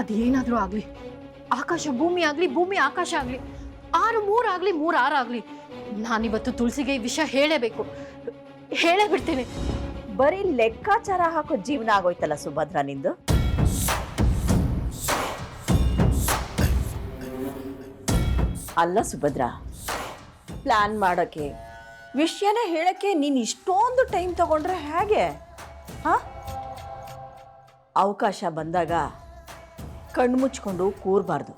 ಅದೇನಾದ್ರೂ ಆಗ್ಲಿ. ಆಕಾಶ ಭೂಮಿ ಆಗ್ಲಿ, ಭೂಮಿ ಆಕಾಶ ಆಗ್ಲಿ. ಆರು ಮೂರಾಗ್ಲಿ ಮೂರ್ ಆರಾಗ್ಲಿ ನಾನಿವತ್ತು ತುಳಸಿಗೆ ಈ ವಿಷಯ ಹೇಳೇಬೇಕು. ಹೇಳೇ ಬಿಡ್ತೇನೆ. ಬರೀ ಲೆಕ್ಕಾಚಾರ ಹಾಕೋ ಜೀವನ ಆಗೋಯ್ತಲ್ಲ ಸುಭದ್ರ ನಿಂದು? ಅಲ್ಲ ಸುಭದ್ರ ಪ್ಲಾನ್ ಮಾಡೋಕ್ಕೆ ವಿಷಯನ ಹೇಳಕ್ಕೆ ನೀನು ಇಷ್ಟೊಂದು ಟೈಮ್ ತಗೊಂಡ್ರೆ ಹೇಗೆ? ಹಾ? ಅವಕಾಶ ಬಂದಾಗ ಕಣ್ಣು ಮುಚ್ಕೊಂಡು ಕೂರಬಾರ್ದು.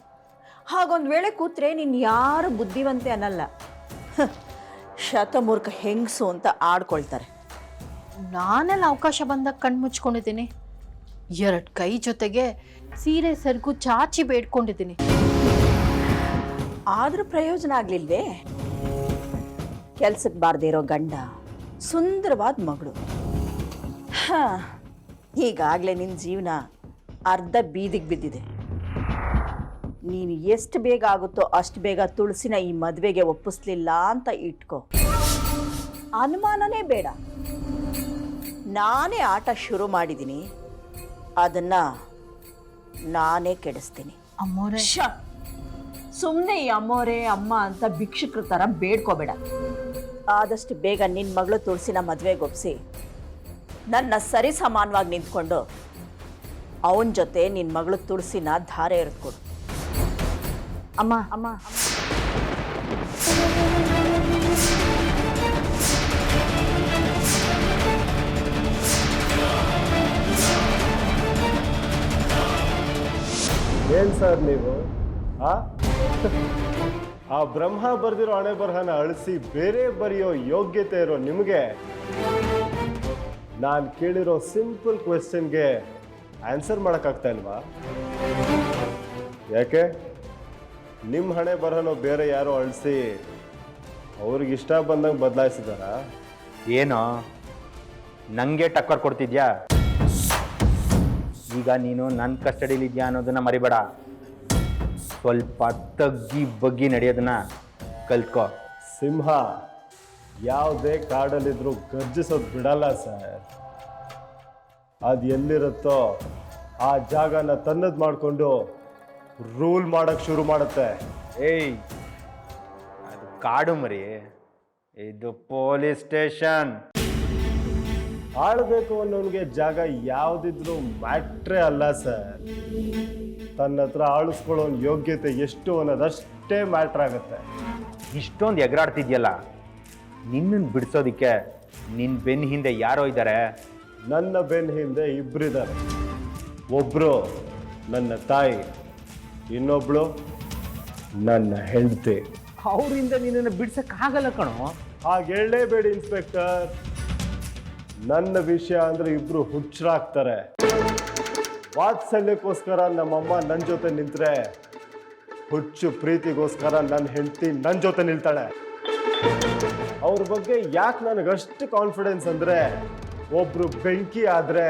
ಹಾಗೊಂದು ವೇಳೆ ಕೂತ್ರೆ ನೀನು ಯಾರು ಬುದ್ಧಿವಂತೆ ಅನ್ನಲ್ಲ. ಶತಮೂರ್ಖ ಹೆಂಗಸು ಅಂತ ಆಡ್ಕೊಳ್ತಾರೆ. ನಾನೆಲ್ಲ ಅವಕಾಶ ಬಂದಾಗ ಕಣ್ಣು ಮುಚ್ಕೊಂಡಿದ್ದೀನಿ. ಎರಡು ಕೈ ಜೊತೆಗೆ ಸೀರೆ ಸರಿಗು ಚಾಚಿ ಬೇಡ್ಕೊಂಡಿದ್ದೀನಿ. ಆದರೂ ಪ್ರಯೋಜನ ಆಗ್ಲಿಲ್ವೇ? ಕೆಲ್ಸಕ್ಕೆ ಬಾರ್ದೇ ಇರೋ ಗಂಡ, ಸುಂದರವಾದ ಮಗಳು. ಹಾಂ, ಈಗಾಗಲೇ ನಿನ್ನ ಜೀವನ ಅರ್ಧ ಬೀದಿಗೆ ಬಿದ್ದಿದೆ. ನೀನು ಎಷ್ಟು ಬೇಗ ಆಗುತ್ತೋ ಅಷ್ಟು ಬೇಗ ತುಳಸಿನ ಈ ಮದುವೆಗೆ ಒಪ್ಪಿಸ್ಲಿಲ್ಲ ಅಂತ ಇಟ್ಕೋ. ಅನುಮಾನನೇ ಬೇಡ. ನಾನೇ ಆಟ ಶುರು ಮಾಡಿದ್ದೀನಿ. ಅದನ್ನ ನಾನೇ ಕೆಡಿಸ್ತೀನಿ. ಅಮ್ಮೋರೆ. ಸುಮ್ಮನೆ ಈ ಅಮ್ಮೋರೆ ಅಮ್ಮ ಅಂತ ಭಿಕ್ಷುಕ್ರ ಥರ ಬೇಡ್ಕೋಬೇಡ. ಆದಷ್ಟು ಬೇಗ ನಿನ್ನ ಮಗಳು ತುಳಸಿನ ಮದುವೆಗೆ ಒಪ್ಪಿಸಿ ನನ್ನ ಸರಿ ಸಮಾನವಾಗಿ ನಿಂತ್ಕೊಂಡು ಅವನ ಜೊತೆ ನಿನ್ನ ಮಗಳು ತುಳಸಿನ ಧಾರೆ ಎರೆದ್ಕೊಡು. ಅಮ್ಮ ಅಮ್ಮ. ಏನ್ ಸರ್ ನೀವು? ಆ? ಆ ಬ್ರಹ್ಮ ಬರೆದಿರೋ ಹಣೆ ಬರಹನ ಅಳಿಸಿ ಬೇರೆ ಬರೆಯೋ ಯೋಗ್ಯತೆ ಇರೋ ನಿಮಗೆ? ನಾನು ಕೇಳಿರೋ ಸಿಂಪಲ್ ಕ್ವೆಶ್ಚನ್ಗೆ ಆನ್ಸರ್ ಮಾಡೋಕ್ಕಾಗ್ತಾ ಇಲ್ವಾ ಯಾಕೆ? ನಿಮ್ಮ ಹಣೆ ಬರಹನೋ ಬೇರೆ ಯಾರೋ ಅಳಿಸಿ ಅವ್ರಿಗೆ ಇಷ್ಟ ಬಂದಂಗೆ ಬದಲಾಯಿಸಿದಾರ? ಏನೋ? ನನಗೆ ಟಕ್ಕರ್ ಕೊಡ್ತಿದ್ಯಾ? ಈಗ ನೀನು ನನ್ನ ಕಸ್ಟಡಿಲಿದ್ಯಾ ಅನ್ನೋದನ್ನ ಮರಿಬೇಡ. ಸ್ವಲ್ಪ ತಗ್ಗಿ ಬಗ್ಗಿ ನಡೆಯೋದನ್ನ ಕಲ್ತ್ಕೋ. ಸಿಂಹ ಯಾವುದೇ ಕಾಡಲ್ಲಿದ್ರು ಗರ್ಜಿಸೋದು ಬಿಡಲ್ಲ ಸರ್. ಅದು ಎಲ್ಲಿರುತ್ತೋ ಆ ಜಾಗನ ತನ್ನದ್ ಮಾಡಿಕೊಂಡು ರೂಲ್ ಮಾಡೋಕ್ಕೆ ಶುರು ಮಾಡುತ್ತೆ. ಏಯ್ ಅದು ಕಾಡು ಮರಿ. ಇದು ಪೊಲೀಸ್ ಸ್ಟೇಷನ್. ಆಳ್ಬೇಕು ಅನ್ನೋನ್ಗೆ ಜಾಗ ಯಾವ್ದಿದ್ರು ಮ್ಯಾಟ್ರೇ ಅಲ್ಲ ಸರ್. ತನ್ನ ಹತ್ರ ಆಳಿಸ್ಕೊಳ್ಳೋ ಯೋಗ್ಯತೆ ಎಷ್ಟು ಅನ್ನೋದಷ್ಟೇ ಮ್ಯಾಟ್ರ್ ಆಗುತ್ತೆ. ಇಷ್ಟೊಂದು ಎಗರಾಡ್ತಿದ್ಯಲ್ಲ? ನಿನ್ನನ್ನು ಬಿಡಿಸೋದಕ್ಕೆ ನಿನ್ನ ಬೆನ್ನ ಹಿಂದೆ ಯಾರೋ ಇದ್ದಾರೆ ನನ್ನ ಬೆನ್ನ ಹಿಂದೆ ಇಬ್ಬರಿದ್ದಾರೆ ಒಬ್ಬರು ನನ್ನ ತಾಯಿ ಇನ್ನೊಬ್ಳು ನನ್ನ ಹೆಂಡತಿ. ಅವರಿಂದ ನಿನ್ನನ್ನು ಬಿಡ್ಸಕ್ಕಾಗಲ್ಲ ಕಣೋ. ಹಾಗೆ ಹೇಳಲೇಬೇಡಿ ಇನ್ಸ್ಪೆಕ್ಟರ್. ನನ್ನ ವಿಷಯ ಅಂದ್ರೆ ಇಬ್ರು ಹುಚ್ಚರಾಗ್ತಾರೆ ವಾತ್ಸಲ್ಯಕ್ಕೋಸ್ಕರ ನಮ್ಮಮ್ಮ ನನ್ನ ಜೊತೆ ನಿಂತ್ರೆ ಹುಚ್ಚು ಪ್ರೀತಿಗೋಸ್ಕರ ನನ್ನ ಹೆಂಡತಿ ನನ್ನ ಜೊತೆ ನಿಲ್ತಾಳೆ. ಅವ್ರ ಬಗ್ಗೆ ಯಾಕೆ ನನಗಷ್ಟು ಕಾನ್ಫಿಡೆನ್ಸ್ ಅಂದ್ರೆ ಒಬ್ರು ಬೆಂಕಿ ಆದ್ರೆ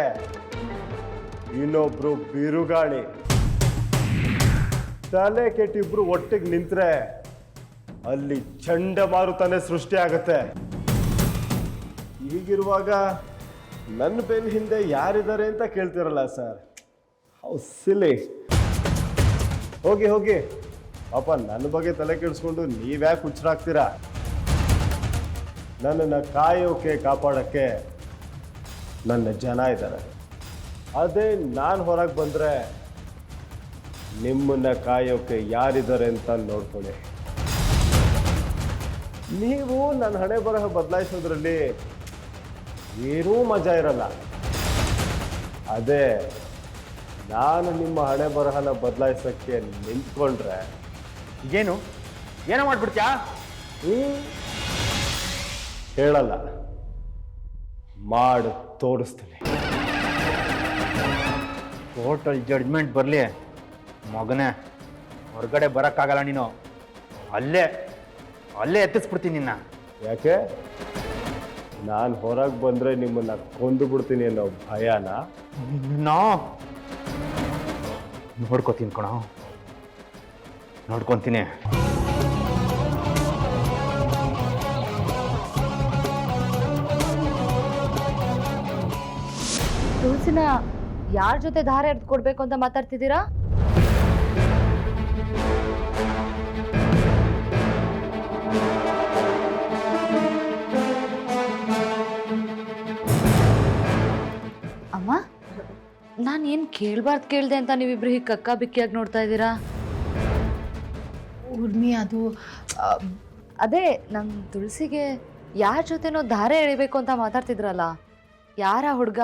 ಇನ್ನೊಬ್ರು ಬಿರುಗಾಳಿ. ತಲೆ ಕೆಟ್ಟಿಬ್ರು ಒಟ್ಟಿಗೆ ನಿಂತ್ರೆ ಅಲ್ಲಿ ಚಂಡಮಾರುತನೇ ಸೃಷ್ಟಿ ಆಗತ್ತೆ. ಹೀಗಿರುವಾಗ ನನ್ನ ಬೆನ್ನ ಹಿಂದೆ ಯಾರಿದ್ದಾರೆ ಅಂತ ಕೇಳ್ತಿರಲ್ಲ ಸರ್. ಹೌ ಸಿಲಿ. ಹೋಗಿ ಹೋಗಿ. ಪಾಪ ನನ್ನ ಬಗ್ಗೆ ತಲೆ ಕೆಡಿಸ್ಕೊಂಡು ನೀವ್ಯಾಕೆ ಹುಚ್ಚರಾಗ್ತೀರಾ ನನ್ನನ್ನು ಕಾಯೋಕೆ, ಕಾಪಾಡೋಕ್ಕೆ ನನ್ನ ಜನ ಇದ್ದಾರೆ. ಅದೇ ನಾನು ಹೊರಗೆ ಬಂದರೆ ನಿಮ್ಮನ್ನ ಕಾಯೋಕೆ ಯಾರಿದ್ದಾರೆ ಅಂತ ನೋಡ್ಕೊಳ್ಳಿ. ನೀವು ನನ್ನ ಹಣೆ ಬರಹ ಬದಲಾಯಿಸೋದ್ರಲ್ಲಿ ಏನೂ ಮಜಾ ಇರಲ್ಲ. ಅದೇ ನಾನು ನಿಮ್ಮ ಹಣೆ ಬರಹನ ಬದಲಾಯಿಸೋಕ್ಕೆ ನಿಂತ್ಕೊಂಡ್ರೆ ಏನು? ಏನೋ ಮಾಡ್ಬಿಡ್ತೀಯಾ? ಹ್ಞೂ ಹೇಳಲ್ಲ ಮಾಡಿ ತೋರಿಸ್ತೀನಿ. ಟೋಟಲ್ ಜಡ್ಜ್ಮೆಂಟ್ ಬರಲಿ. ಮಗನೇ ಹೊರಗಡೆ ಬರೋಕ್ಕಾಗಲ್ಲ ನೀನು. ಅಲ್ಲೇ ಅಲ್ಲೇ ಎತ್ತಿಸ್ಬಿಡ್ತೀನಿ ನಿನ್ನ. ಯಾಕೆ? ನಾನು ಹೊರಗೆ ಬಂದರೆ ನಿಮ್ಮನ್ನು ಕೊಂದು ಬಿಡ್ತೀನಿ ಅನ್ನೋ ಭಯನ? ನಾ ನೋಡ್ಕೋತೀನಿ ಕಣೋ. ನೋಡ್ಕೊತೀನಿ. ತುಳಸಿನ ಯಾರ ಜೊತೆ ಧಾರೆ ಎರ್ದು ಕೊಡ್ಬೇಕು ಅಂತ ಮಾತಾಡ್ತಿದ್ದೀರಾ? ಅಮ್ಮ ನಾನು ಏನು ಕೇಳಬಾರ್ದು ಕೇಳಿದೆ ಅಂತ ನೀವಿಬ್ರು ಹೀಗೆ ಕಕ್ಕ ಬಿಕ್ಕಿಯಾಗಿ ನೋಡ್ತಾ ಇದ್ದೀರಾ? ಉರ್ಮಿ ಅದು ಆ, ಅದೇ ನಮ್ಮ ತುಳಸಿಗೆ ಯಾರ ಜೊತೆನೋ ಧಾರೆ ಎಳಿಬೇಕು ಅಂತ ಮಾತಾಡ್ತಿದ್ರಲ್ಲ ಯಾರ ಹುಡುಗ?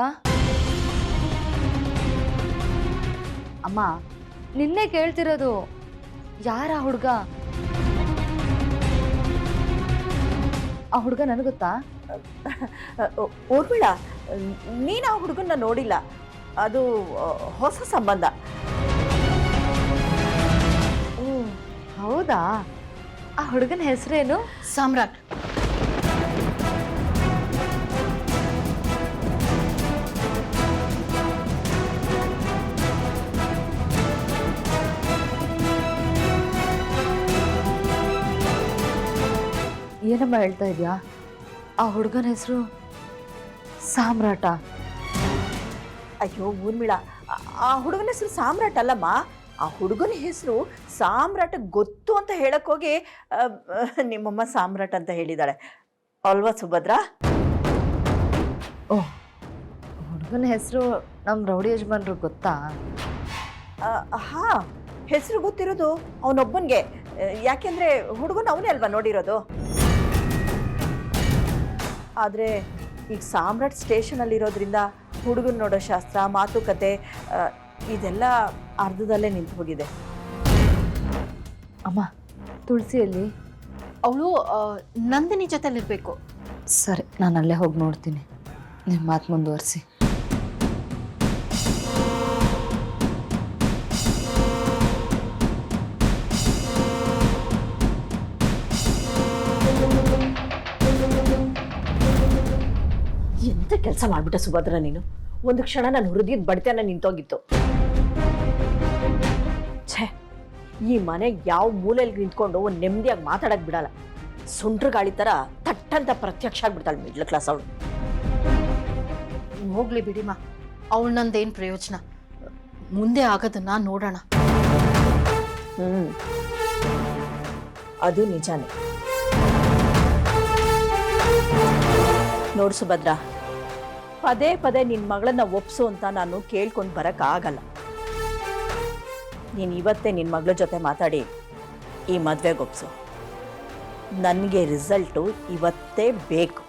ಅಮ್ಮ ನಿನ್ನೆ ಕೇಳ್ತಿರೋದು ಯಾರ ಹುಡುಗ? ಆ ಹುಡುಗ ನನಗೆ ಗೊತ್ತಾ ಓರ್ಮಿಳ ನೀನು ಆ ಹುಡುಗನ್ನ ನೋಡಿಲ್ಲ. ಅದು ಹೊಸ ಸಂಬಂಧ. ಓ ಹೌದಾ? ಆ ಹುಡುಗನ ಹೆಸರೇನು? ಸಾಮ್ರಾಟ್. ಏನಮ್ಮ ಹೇಳ್ತಾ ಇದೆಯಾ? ಆ ಹುಡುಗನ ಹೆಸರು ಸಾಮ್ರಾಟ. ಅಯ್ಯೋ ಊರ್ಮಿಳ ಆ- ಹುಡುಗನ ಹೆಸರು ಸಾಮ್ರಾಟ ಅಲ್ಲಮ್ಮ. ಆ ಹುಡುಗನ ಹೆಸರು ಸಾಮ್ರಾಟ ಗೊತ್ತು ಅಂತ ಹೇಳಕ್ಕೋಗಿ ನಿಮ್ಮಮ್ಮ ಸಾಮ್ರಾಟ ಅಂತ ಹೇಳಿದಾಳೆ. ಅಲ್ವಾ ಸುಭದ್ರ? ಓ ಹುಡುಗನ ಹೆಸರು ನಮ್ಮ ರೌಡಿ ಯಜಮಾನ್ರು ಗೊತ್ತಾ? ಹಾ ಹೆಸರು ಗೊತ್ತಿರೋದು ಅವನೊಬ್ಬನಿಗೆ. ಯಾಕೆಂದ್ರೆ ಹುಡುಗನ ಅವನೇ ಅಲ್ವಾ ನೋಡಿರೋದು? ಆದರೆ ಈಗ ಸಾಮ್ರಾಟ್ ಸ್ಟೇಷನಲ್ಲಿರೋದ್ರಿಂದ ಹುಡುಗನ ನೋಡೋ ಶಾಸ್ತ್ರ ಮಾತುಕತೆ ಇದೆಲ್ಲ ಅರ್ಧದಲ್ಲೇ ನಿಂತು ಹೋಗಿದೆ. ಅಮ್ಮ ತುಳಸಿಯಲ್ಲಿ ಅವಳು ನಂದಿನಿ ಜೊತೆಲಿರಬೇಕು. ಸರಿ ನಾನು ಅಲ್ಲೇ ಹೋಗಿ ನೋಡ್ತೀನಿ. ನಿಮ್ಮ ಮಾತು ಮುಂದುವರಿಸಿ. ಎಂತ ಕೆಲಸ ಮಾಡ್ಬಿಟ್ಟ ಸುಭದ್ರ ನೀನು? ಒಂದು ಕ್ಷಣ ನಾನು ಹೃದಯದ ಬಡಿತನ ನಿಂತೋಗಿತ್ತು. ಛೇ ಈ ಮನೆ ಯಾವ ಮೂಲೆಯಲ್ಲಿ ನಿಂತ್ಕೊಂಡು ಒಂದು ನೆಮ್ಮದಿಯಾಗಿ ಮಾತಾಡಕ್ ಬಿಡಲ್ಲ. ಸುಂಟ್ರ ಗಾಳಿ ಥರ ತಟ್ಟಂತ ಪ್ರತ್ಯಕ್ಷ ಆಗ್ಬಿಡ್ತಾಳೆ ಮಿಡ್ಲ್ ಕ್ಲಾಸ್ ಅವಳು. ಹೋಗ್ಲಿ ಬಿಡಿಮ್ಮ ಅವಳು ನಂದೇನು ಪ್ರಯೋಜನ? ಮುಂದೆ ಆಗೋದನ್ನ ನೋಡೋಣ. ಹ್ಮ್. ಅದು ನಿಜಾನೇ. ನೋಡು ಸುಭದ್ರ ಪದೇ ಪದೇ ನಿನ್ನ ಮಗಳನ್ನ ಒಪ್ಸು ಅಂತ ನಾನು ಕೇಳ್ಕೊಂಡು ಬರಕ್ ಆಗಲ್ಲ. ನೀನು ಇವತ್ತೇ ನಿನ್ನ ಮಗಳ ಜೊತೆ ಮಾತಾಡಿ ಈ ಮದುವೆಗೆ ಒಪ್ಸು. ನನಗೆ ರಿಸಲ್ಟು ಇವತ್ತೇ ಬೇಕು.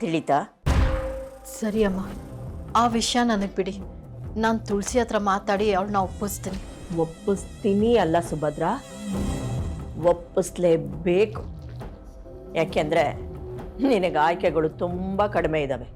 ತಿಳಿತಾ? ಸರಿ ಅಮ್ಮ. ಆ ವಿಷಯ ನನಗೆ ಬಿಡಿ. ನಾನು ತುಳಸಿ ಹತ್ರ ಮಾತಾಡಿ ಅವಳನ್ನ ಒಪ್ಪಿಸ್ತೀನಿ. ಒಪ್ಪಿಸ್ತೀನಿ ಅಲ್ಲ ಸುಭದ್ರ. ಒಪ್ಪಿಸ್ಲೇಬೇಕು. ಯಾಕೆಂದ್ರೆ ನಿನಗೆ ಆಯ್ಕೆಗಳು ತುಂಬ ಕಡಿಮೆ ಇದ್ದಾವೆ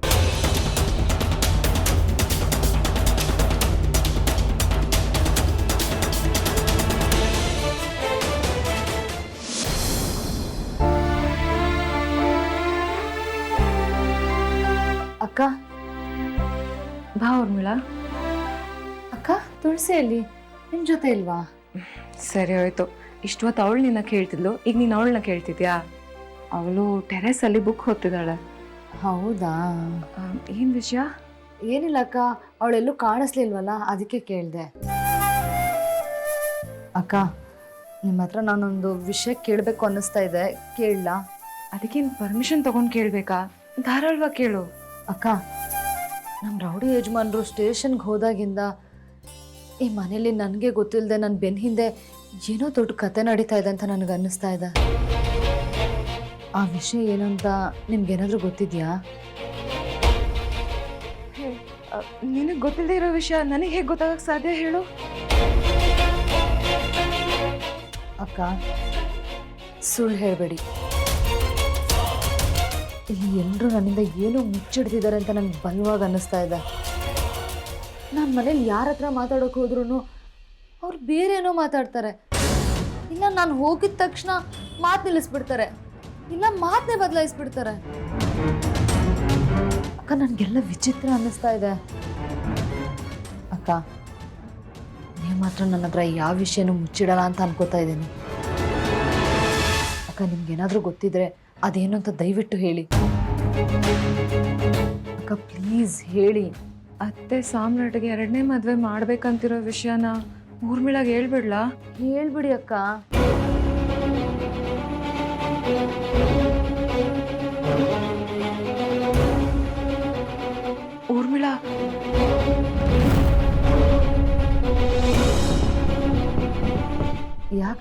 ಅಕ್ಕ? ಬಾ ಊರ್ಮಿಳಾ. ಅಕ್ಕ ತುಳಸಿ ಅಲ್ಲಿ ನಿಮ್ ಜೊತೆ ಇಲ್ವಾ? ಸರಿ ಹೋಯ್ತು. ಇಷ್ಟೊತ್ತು ಅವಳು ನಿನ್ನ ಕೇಳ್ತಿದ್ಲು ಈಗ ನೀನು ಅವಳನ್ನ ಕೇಳ್ತಿದ್ಯಾ? ಅವಳು ಟೆರೆಸಲ್ಲಿ ಬುಕ್ ಹೋಗ್ತಿದ್ದಾಳೆ. ಹೌದಾ? ಏನು ವಿಷಯ? ಏನಿಲ್ಲ ಅಕ್ಕ ಅವಳೆಲ್ಲೂ ಕಾಣಿಸ್ಲಿಲ್ವಲ್ಲ ಅದಕ್ಕೆ ಕೇಳಿದೆ. ಅಕ್ಕ ನಿಮ್ಮ ಹತ್ರ ನಾನೊಂದು ವಿಷಯ ಕೇಳಬೇಕು ಅನ್ನಿಸ್ತಾ ಇದೆ ಕೇಳಲಾ? ಅದಕ್ಕೇನು ಪರ್ಮಿಷನ್ ತಗೊಂಡು ಕೇಳಬೇಕಾ? ಧಾರಾಳವಾಗಿ ಕೇಳು. ಅಕ್ಕ ನಮ್ಮ ರೌಡಿ ಯಜಮಾನ್ರು ಸ್ಟೇಷನ್ಗೆ ಹೋದಾಗಿಂದ ಈ ಮನೇಲಿ ನನಗೆ ಗೊತ್ತಿಲ್ಲದೆ ನನ್ನ ಬೆನ್ನ ಹಿಂದೆ ಏನೋ ದೊಡ್ಡ ಕತೆ ನಡೀತಾ ಇದೆ ಅಂತ ನನಗೆ ಅನ್ನಿಸ್ತಾ ಇದೆ. ಆ ವಿಷಯ ಏನು ಅಂತ ನಿಮ್ಗೇನಾದರೂ ಗೊತ್ತಿದೆಯಾ? ನಿನಗೆ ಗೊತ್ತಿಲ್ಲದೆ ಇರೋ ವಿಷಯ ನನಗೆ ಹೇಗೆ ಗೊತ್ತಾಗಕ್ಕೆ ಸಾಧ್ಯ ಹೇಳು? ಅಕ್ಕ ಸುಳ್ಳು ಹೇಳಬೇಡಿ. ಇಲ್ಲಿ ಎಲ್ಲರೂ ನನ್ನಿಂದ ಏನೋ ಮುಚ್ಚಿಡ್ತಿದ್ದಾರೆ ಅಂತ ನಂಗೆ ಬಲವಾಗಿ ಅನ್ನಿಸ್ತಾ ಇದೆ. ನಾನು ಮನೇಲಿ ಯಾರ ಹತ್ರ ಮಾತಾಡೋಕೆ ಹೋದ್ರೂ ಅವ್ರು ಬೇರೇನೋ ಮಾತಾಡ್ತಾರೆ. ಇಲ್ಲ ನಾನು ಹೋಗಿದ ತಕ್ಷಣ ಮಾತು ನಿಲ್ಲಿಸ್ಬಿಡ್ತಾರೆ. ಇಲ್ಲ ಮಾತನ್ನೇ ಬದಲಾಯಿಸ್ಬಿಡ್ತಾರೆ. ಅಕ್ಕ ನನಗೆಲ್ಲ ವಿಚಿತ್ರ ಅನ್ನಿಸ್ತಾ ಇದೆ. ಅಕ್ಕ ನೀವು ಮಾತ್ರ ನನ್ನ ಹತ್ರ ಯಾವ ವಿಷಯನೂ ಮುಚ್ಚಿಡಲ್ಲ ಅಂತ ಅನ್ಕೋತಾ ಇದ್ದೀನಿ. ಅಕ್ಕ ನಿಮ್ಗೇನಾದರೂ ಗೊತ್ತಿದ್ರೆ ಅದೇನು ಅಂತ ದಯವಿಟ್ಟು ಹೇಳಿ. ಅಕ್ಕ ಪ್ಲೀಸ್ ಹೇಳಿ. ಅತ್ತೆ ಸಾಮ್ರಾಟ್ಗೆ ಎರಡನೇ ಮದುವೆ ಮಾಡ್ಬೇಕಂತಿರೋ ವಿಷಯನ ಊರ್ಮಿಳಾಗ ಹೇಳ್ಬಿಡ್ಲಾ? ಹೇಳ್ಬಿಡಿ ಅಕ್ಕ.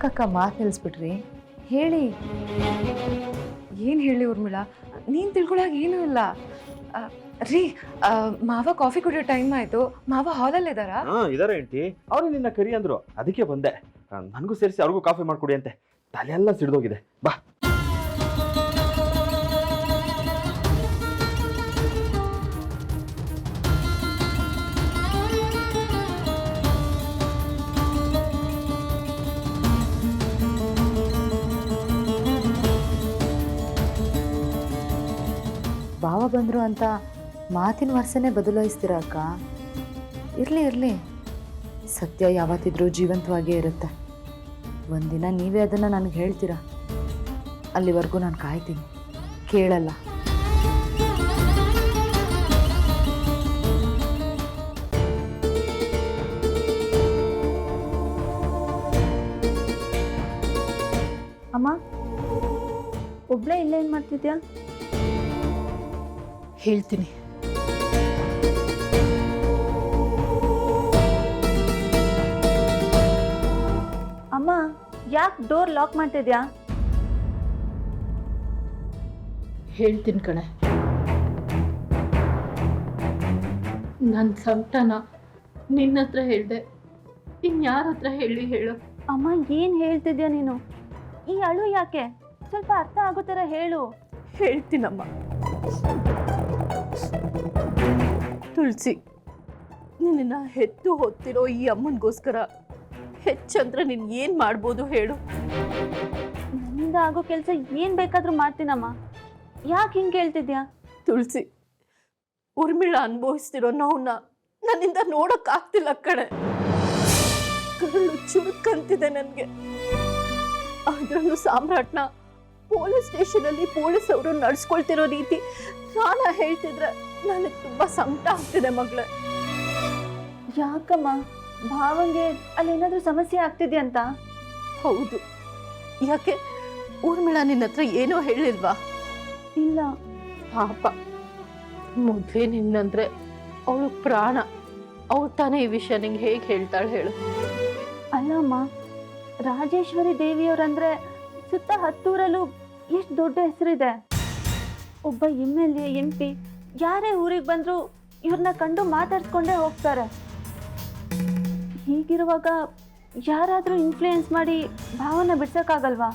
ಯಾಕಕ್ಕ ಮಾತು ನಿಲ್ಲಿಸ್ಬಿಟ್ರಿ ಹೇಳಿ. ಏನು ಹೇಳಿ ಊರ್ಮಿಳಾ? ನೀನು ತಿಳ್ಕೊಳಾಗ ಏನೂ ಇಲ್ಲ. ರೀ ಮಾವ ಕಾಫಿ ಕುಡಿಯೋ ಟೈಮ್ ಆಯಿತು. ಮಾವ ಹಾಲಲ್ಲಿ ಇದ್ದಾರಾ? ಹಾ, ಇದಾರೆ ಎಂಟಿ ಅವ್ರು ನಿನ್ನ ಕರಿ ಅಂದ್ರು. ಅದಕ್ಕೆ ಬಂದೆ. ನನಗೂ ಸೇರಿಸಿ ಅವ್ರಿಗೂ ಕಾಫಿ ಮಾಡ್ಕೊಡಿ ಅಂತೆ. ತಲೆ ಎಲ್ಲ ಸಿಡ್ದೋಗಿದೆ. ಬಾ. ಬಂದರು ಅಂತ ಮಾತಿನ ವರ್ಷನೇ ಬದಲಾಯಿಸ್ತೀರ ಅಕ್ಕ? ಇರಲಿ ಇರಲಿ. ಸತ್ಯ ಯಾವತ್ತಿದ್ರೂ ಜೀವಂತವಾಗೇ ಇರುತ್ತೆ. ಒಂದಿನ ನೀವೇ ಅದನ್ನು ನನಗೆ ಹೇಳ್ತೀರಾ? ಅಲ್ಲಿವರೆಗೂ ನಾನು ಕಾಯ್ತೀನಿ. ಕೇಳಲ್ಲ. ಅಮ್ಮ, ಒಬ್ಳೆ ಇಲ್ಲೇನು ಮಾಡ್ತಿದ್ಯಾ? ಹೇಳ್ತೀನಿ. ಅಮ್ಮ ಯಾಕೆ ಡೋರ್ ಲಾಕ್ ಮಾಡ್ತಿದ್ಯಾ? ಹೇಳ್ತೀನಿ ಕಣೆ. ನನ್ನ ಸಂಕಟನ ನಿನ್ನ ಹತ್ರ ಹೇಳ್ದೆ. ಇನ್ಯಾರ ಹತ್ರ ಹೇಳಿ ಹೇಳು. ಅಮ್ಮ ಏನು ಹೇಳ್ತಿದ್ಯಾ ನೀನು? ಈ ಅಳು ಯಾಕೆ? ಸ್ವಲ್ಪ ಅರ್ಥ ಆಗೋ ಥರ ಹೇಳು. ಹೇಳ್ತೀನಮ್ಮ. ತುಳಸಿ. ನಿನ್ನ ಹೆತ್ತು ಹೊತ್ತಿರೋ ಈ ಅಮ್ಮನಿಗೋಸ್ಕರ ಹೆಚ್ಚಂದ್ರೆ ನೀನು ಏನು ಮಾಡ್ಬೋದು ಹೇಳು. ನನ್ನಿಂದ ಆಗೋ ಕೆಲಸ ಏನು ಬೇಕಾದರೂ ಮಾಡ್ತೀನಮ್ಮ. ಯಾಕೆ ಹಿಂಗೆ ಹೇಳ್ತಿದ್ಯಾ ತುಳಸಿ ಉರ್ಮಿಳ ಅನುಭವಿಸ್ತಿರೋ ನೋವನ್ನ ನನ್ನಿಂದ ನೋಡೋಕ್ಕಾಗ್ತಿಲ್ಲ ಕಣೆ. ಕರಳು ಚುರುಕಂತಿದೆ ನನಗೆ. ಅದರಲ್ಲೂ ಸಾಮ್ರಾಟ್ನ ಪೊಲೀಸ್ ಸ್ಟೇಷನಲ್ಲಿ ಪೊಲೀಸ್ ಅವರು ನಡ್ಸ್ಕೊಳ್ತಿರೋ ರೀತಿ ನಾನು ಹೇಳ್ತಿದ್ರೆ ನನಗೆ ತುಂಬ ಸಂಕಟ ಆಗ್ತಿದೆ ಮಗಳ. ಯಾಕಮ್ಮ? ಭಾವಂಗೆ ಅಲ್ಲೇನಾದ್ರೂ ಸಮಸ್ಯೆ ಆಗ್ತಿದ್ಯಂತ ಹೌದು. ಯಾಕೆ? ಊರ್ಮಿಳ ನಿನ್ನ ಹತ್ರ ಏನೋ ಹೇಳಿಲ್ವಾ? ಇಲ್ಲ. ಪಾಪ. ಮದುವೆ ನಿನ್ನಂದ್ರೆ ಅವಳು ಪ್ರಾಣ. ಅವಳು ತಾನೇ ಈ ವಿಷಯ ನಿಂಗೆ ಹೇಗೆ ಹೇಳ್ತಾಳೆ ಹೇಳು. ಅಲ್ಲಮ್ಮ ರಾಜೇಶ್ವರಿ ದೇವಿಯವರಂದ್ರೆ ಸುತ್ತ ಹತ್ತೂರಲ್ಲೂ ಎಷ್ಟು ದೊಡ್ಡ ಹೆಸರಿದೆ. ಒಬ್ಬ M L A M P ಯಾರೇ ಊರಿಗೆ ಬಂದರೂ ಇವ್ರನ್ನ ಕಂಡು ಮಾತಾಡ್ಸ್ಕೊಂಡೇ ಹೋಗ್ತಾರೆ. ಹೀಗಿರುವಾಗ ಯಾರಾದರೂ ಇನ್ಫ್ಲೂಯೆನ್ಸ್ ಮಾಡಿ ಭಾವನ ಬಿಡ್ಸೋಕ್ಕಾಗಲ್ವಾ?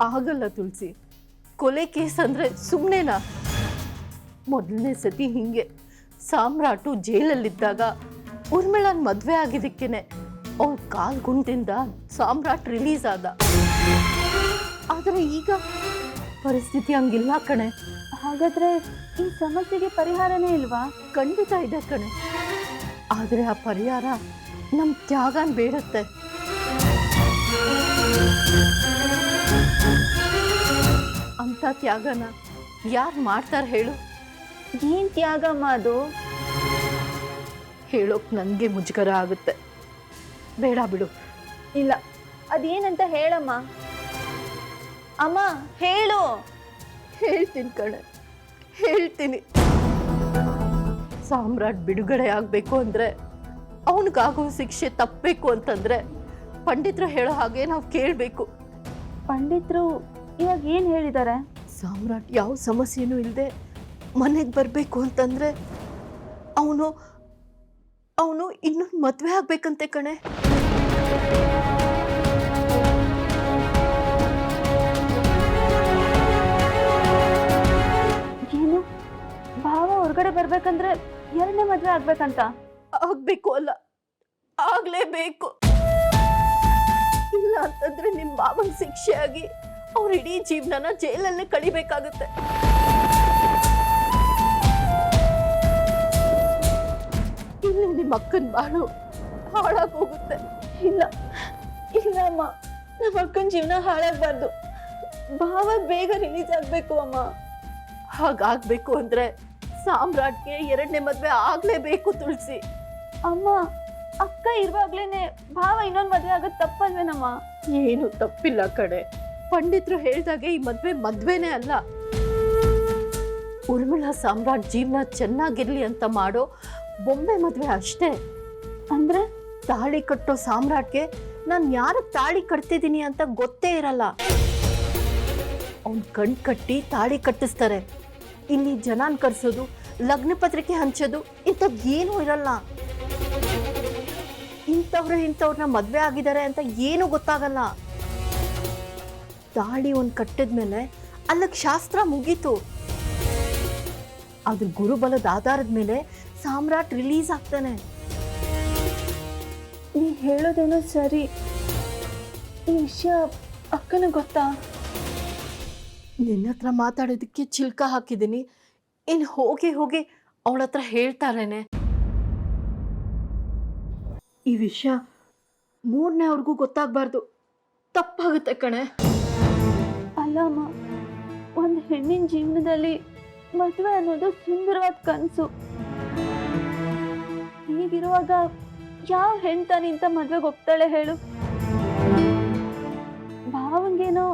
ಆಗಲ್ಲ ತುಳಸಿ. ಕೊಲೆ ಕೇಸ್ ಅಂದ್ರೆ ಸುಮ್ಮನೆನಾ ಮೊದಲನೇ ಸತಿ ಹಿಂಗೆ. ಸಾಮ್ರಾಟು ಜೈಲಲ್ಲಿದ್ದಾಗ ಉರ್ಮಿಳನ್ ಮದುವೆ ಆಗಿದ್ದಕ್ಕೇನೆ ಅವ್ರ ಕಾಲ್ ಗುಂಟಿಂದ ಸಾಮ್ರಾಟ್ ರಿಲೀಸ್ ಆದ. ಆದರೆ ಈಗ ಪರಿಸ್ಥಿತಿ ಹಂಗಿಲ್ಲ ಕಣೆ. ಹಾಗಾದ್ರೆ ಈ ಸಮಸ್ಯೆಗೆ ಪರಿಹಾರನೇ ಇಲ್ವಾ? ಖಂಡಿತ ಇದೆ ಕಣೆ. ಆದರೆ ಆ ಪರಿಹಾರ ನಮ್ಮ ತ್ಯಾಗನ್ ಬೇಡತ್ತೆ. ಅಂತ ತ್ಯಾಗನ ಯಾರು ಮಾಡ್ತಾರೆ ಹೇಳು? ಏನು ತ್ಯಾಗಮ್ಮ ಅದು ಹೇಳೋಕ್ ನನಗೆ ಮುಜುಗರ ಆಗುತ್ತೆ. ಬೇಡ ಬಿಡು. ಇಲ್ಲ ಅದೇನಂತ ಹೇಳಮ್ಮ? ಅಮ್ಮ ಹೇಳು. ಹೇಳ್ತೀನಿ ಕಣೆ. ಹೇಳ್ತೀನಿ. ಸಾಮ್ರಾಟ್ ಬಿಡುಗಡೆ ಆಗಬೇಕು ಅಂದರೆ ಅವನಿಗಾಗೋ ಶಿಕ್ಷೆ ತಪ್ಪಬೇಕು ಅಂತಂದರೆ ಪಂಡಿತರು ಹೇಳೋ ಹಾಗೆ ನಾವು ಕೇಳಬೇಕು. ಪಂಡಿತರು ಇವಾಗ ಏನು ಹೇಳಿದ್ದಾರೆ ಸಾಮ್ರಾಟ್ ಯಾವ ಸಮಸ್ಯೆನೂ ಇಲ್ಲದೆ ಮನೆಗೆ ಬರಬೇಕು ಅಂತಂದರೆ ಅವನು ಅವನು ಇನ್ನೊಂದು ಮದುವೆ ಆಗಬೇಕಂತೆ ಕಣೆ. ಬರ್ಬೇಕಂದ್ರೆ ಎರಡನೇ ಮದ್ವೆ ಆಗ್ಬೇಕಂತ. ಆಗ್ಬೇಕು ಅಲ್ಲ. ಆಗ್ಲೇಬೇಕು. ಇಲ್ಲ ಅಂತಂದ್ರೆ ನಿಮ್ಮ ಮಾವನ್ ಶಿಕ್ಷೆ ಆಗಿ ಅವ್ರ ಇಡೀ ಜೀವನನ ಜೈಲಲ್ಲೇ ಕಳಿಬೇಕಾಗುತ್ತೆ. ಇಲ್ಲಿ ನಿಮ್ಮ ಅಕ್ಕನ ಬಾಳು ಹಾಳಾಗಿ ಹೋಗುತ್ತೆ ಇಲ್ಲ ಇಲ್ಲ ಅಮ್ಮ. ನಮ್ಮ ಅಕ್ಕನ ಜೀವನ ಹಾಳಾಗ್ಬಾರ್ದು. ಭಾವ ಬೇಗ ರಿಲೀಸ್ ಆಗ್ಬೇಕು ಅಮ್ಮ. ಹಾಗಾಗ್ಬೇಕು ಅಂದ್ರೆ ಸಾಮ್ರಾಟ್ಗೆ ಎರಡನೇ ಮದ್ವೆ ಆಗ್ಲೇಬೇಕು ತುಳಸಿ. ಅಮ್ಮ ಅಕ್ಕ ಇರುವಾಗ್ಲೇನೆ ಭಾವ ಇನ್ನೊಂದು ಮದುವೆ ಆಗೋದು ತಪ್ಪಲ್ವೇನಮ್ಮ? ಏನು ತಪ್ಪಿಲ್ಲ ಕಡೆ ಪಂಡಿತರು ಹೇಳ್ದಾಗೆ ಈ ಮದ್ವೆ ಮದ್ವೆನೇ ಅಲ್ಲ. ಉರ್ಮಿಳಾ ಸಾಮ್ರಾಟ್ ಜೀವನ ಚೆನ್ನಾಗಿರ್ಲಿ ಅಂತ ಮಾಡೋ ಬೊಂಬೆ ಮದ್ವೆ ಅಷ್ಟೇ. ಅಂದ್ರೆ? ತಾಳಿ ಕಟ್ಟೋ ಸಾಮ್ರಾಟ್ಗೆ ನಾನು ಯಾರು ತಾಳಿ ಕಟ್ತಿದ್ದೀನಿ ಅಂತ ಗೊತ್ತೇ ಇರಲ್ಲ. ಅವ್ನ್ ಕಣ್ ಕಟ್ಟಿ ತಾಳಿ ಕಟ್ಟಿಸ್ತಾರೆ. ಇಲ್ಲಿ ಜನಾನ್ ಕರೆಸೋದು, ಲಗ್ನ ಪತ್ರಿಕೆ ಹಂಚೋದು ಇಂಥದ್ದು ಇರಲ್ಲ. ಇಂಥವ್ರು ಇಂಥವ್ರನ್ನ ಮದುವೆ ಆಗಿದ್ದಾರೆ ಅಂತ ಏನೂ ಗೊತ್ತಾಗಲ್ಲ. ದಾಳಿ ಒಂದು ಕಟ್ಟಿದ್ಮೇಲೆ ಅಲ್ಲಿಗೆ ಶಾಸ್ತ್ರ ಮುಗೀತು. ಅದ್ರ ಗುರುಬಲದ ಆಧಾರದ ಮೇಲೆ ಸಾಮ್ರಾಟ್ ರಿಲೀಸ್ ಆಗ್ತಾನೆ. ನೀ ಹೇಳೋದೇನೋ ಸರಿ. ಈ ವಿಷಯ ಅಕ್ಕನ ಗೊತ್ತಾ? ನಿನ್ನ ಹತ್ರ ಮಾತಾಡೋದಕ್ಕೆ ಚಿಲ್ಕ ಹಾಕಿದ್ದೀನಿ. ಇನ್ನು ಹೋಗಿ ಹೋಗಿ ಅವಳ ಹತ್ರ ಹೇಳ್ತಾರೇನೆ. ಈ ವಿಷಯ ಮೂರನೇ ಅವ್ರಿಗೂ ಗೊತ್ತಾಗಬಾರ್ದು. ತಪ್ಪಾಗುತ್ತೆ ಕಣೆ. ಅಲ್ಲಮ್ಮ ಒಂದು ಹೆಣ್ಣಿನ ಜೀವನದಲ್ಲಿ ಮದುವೆ ಅನ್ನೋದು ಸುಂದರವಾದ ಕನಸು. ಹೀಗಿರುವಾಗ ಯಾವ ಹೆಣ್ತಾನೆ ಇಂಥ ಮದ್ವೆಗೆ ಒಪ್ತಾಳೆ ಹೇಳು? ಭಾವಂಗೇನೋ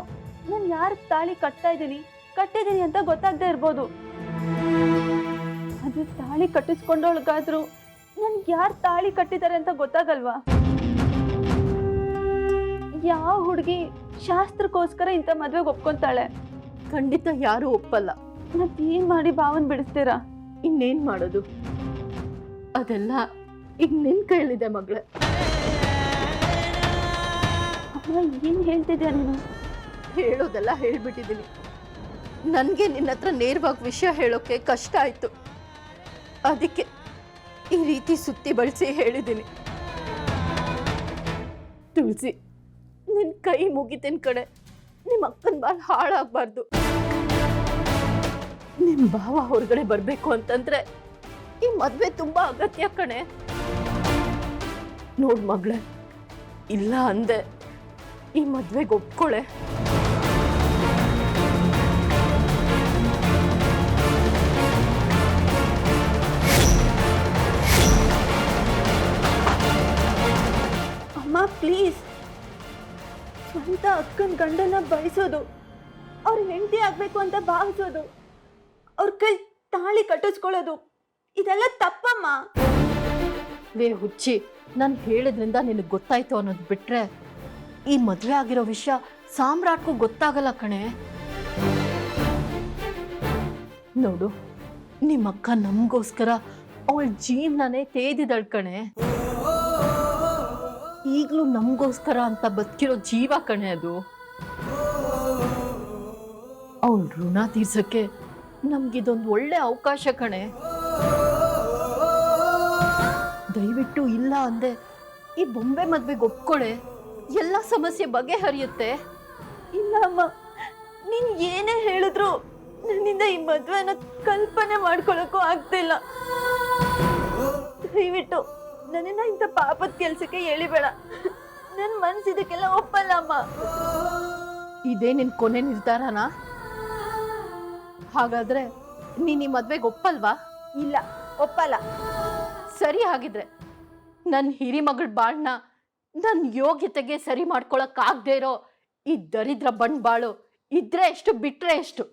ನಾನು ಯಾರು ತಾಳಿ ಕಟ್ತಾ ಇದ್ದೀನಿ? ಕಟ್ಟಿದ್ದೀನಿ ಅಂತ ಗೊತ್ತಾಗದೆ ಇರ್ಬೋದು. ಅದು ತಾಳಿ ಕಟ್ಟಿಸ್ಕೊಂಡೊಳಗಾದ್ರೂ ನನ್ಗೆ ಯಾರು ತಾಳಿ ಕಟ್ಟಿದ್ದಾರೆ ಅಂತ ಗೊತ್ತಾಗಲ್ವಾ? ಯಾವ ಹುಡುಗಿ ಶಾಸ್ತ್ರಕ್ಕೋಸ್ಕರ ಇಂಥ ಮದುವೆಗೆ ಒಪ್ಕೊಂತಾಳೆ? ಖಂಡಿತ ಯಾರೂ ಒಪ್ಪಲ್ಲ. ಮತ್ತೇನ್ ಮಾಡಿ ಭಾವನ್ ಬಿಡಿಸ್ತೀರಾ? ಇನ್ನೇನ್ ಮಾಡೋದು? ಅದೆಲ್ಲ ಈಗ ನಿನ್ ಕೈಲಿದೆ ಮಗಳೇ. ಅಮ್ಮ ಏನ್ ಹೇಳ್ತಿದ್ಯಾ ನೀನು? ಹೇಳೋದೆಲ್ಲ ಹೇಳ್ಬಿಟ್ಟಿದ್ದೀನಿ. ನನಗೆ ನಿನ್ನ ಹತ್ರ ನೇರವಾಗಿ ವಿಷಯ ಹೇಳೋಕ್ಕೆ ಕಷ್ಟ ಆಯಿತು. ಅದಕ್ಕೆ ಈ ರೀತಿ ಸುತ್ತಿ ಬಳಸಿ ಹೇಳಿದ್ದೀನಿ. ತುಳಸಿ ನಿನ್ನ ಕೈ ಮುಗಿತೇನ್ ಕಡೆ ನಿಮ್ಮ ಅಕ್ಕನ ಬಾಲ್ ಹಾಳಾಗಬಾರ್ದು. ನಿಮ್ಮ ಭಾವ ಹೊರಗಡೆ ಬರಬೇಕು ಅಂತಂದ್ರೆ ಈ ಮದುವೆ ತುಂಬ ಅಗತ್ಯ ಕಣೆ. ನೋಡ್ ಮಗಳೇ, ಇಲ್ಲ ಅಂದೆ ಈ ಮದುವೆಗೆ ಒಪ್ಕೊಳೆ. ಸ್ವಂತ ಗಂಡನ್ನ ಗಂಡನ ಬಯಸೋದು, ಅವ್ರ ಹೆಂಡತಿ ಆಗಬೇಕು ಅಂತ ಭಾವಿಸೋದು, ಅವ್ರ ಕೈ ತಾಳಿ ಕಟ್ಟಿಸ್ಕೊಳ್ಳೋದು, ಇದೆಲ್ಲ ತಪ್ಪಮ್ಮ. ವೇ ಹುಚ್ಚಿ, ನಾನು ಹೇಳಿದ್ರಿಂದ ನಿನಗೆ ಗೊತ್ತಾಯ್ತು ಅನ್ನೋದು ಬಿಟ್ರೆ ಈ ಮದುವೆ ಆಗಿರೋ ವಿಷಯ ಸಾಮ್ರಾಟ್ಗೂ ಗೊತ್ತಾಗಲ್ಲ ಕಣೆ. ನೋಡು, ನಿಮ್ಮಕ್ಕ ನಮಗೋಸ್ಕರ ಅವಳ ಜೀವನನೇ ತೇದಿದಳ್ ಕಣೆ. ಈಗಲೂ ನಮಗೋಸ್ಕರ ಅಂತ ಬದುಕಿರೋ ಜೀವ ಕಣೆ ಅದು. ಅವಳ ಋಣ ತೀರ್ಸಕ್ಕೆ ನಮ್ಗಿದೊಂದು ಒಳ್ಳೆ ಅವಕಾಶ ಕಣೆ. ದಯವಿಟ್ಟು ಇಲ್ಲ ಅಂದೆ ಈ ಬೊಂಬೆ ಮದ್ವೆಗೆ ಒಪ್ಕೊಳೆ. ಎಲ್ಲ ಸಮಸ್ಯೆ ಬಗೆಹರಿಯುತ್ತೆ. ಇಲ್ಲ ಅಮ್ಮ, ನೀನ್ ಏನೇ ಹೇಳಿದ್ರು ನನ್ನಿಂದ ಈ ಮದ್ವೆನ ಕಲ್ಪನೆ ಮಾಡ್ಕೊಳಕ್ಕೂ ಆಗ್ತಿಲ್ಲ. ದಯವಿಟ್ಟು ನನ್ನ ಇಂಥ ಪಾಪದ ಕೆಲಸಕ್ಕೆ ಹೇಳಿಬೇಡ. ನನ್ನ ಮನ್ಸು ಇದಕ್ಕೆಲ್ಲ ಒಪ್ಪಲ್ಲ ಅಮ್ಮ. ಇದೇ ನಿನ್ ಕೊನೆ ನಿರ್ಧಾರನಾ? ಹಾಗಾದ್ರೆ ನೀನ್ ಈ ಮದ್ವೆಗೆ ಒಪ್ಪಲ್ವಾ? ಇಲ್ಲ ಒಪ್ಪಲ್ಲ. ಸರಿ ಹಾಗಿದ್ರೆ ನನ್ನ ಹಿರಿ ಮಗಳ ಬಾಳ್ನ ನನ್ನ ಯೋಗ್ಯತೆಗೆ ಸರಿ ಆಗ್ದೇ ಇರೋ ಈ ದರಿದ್ರ ಬಂಡ್ ಬಾಳು ಇದ್ರೆ ಎಷ್ಟು ಬಿಟ್ರೆ ಎಷ್ಟು?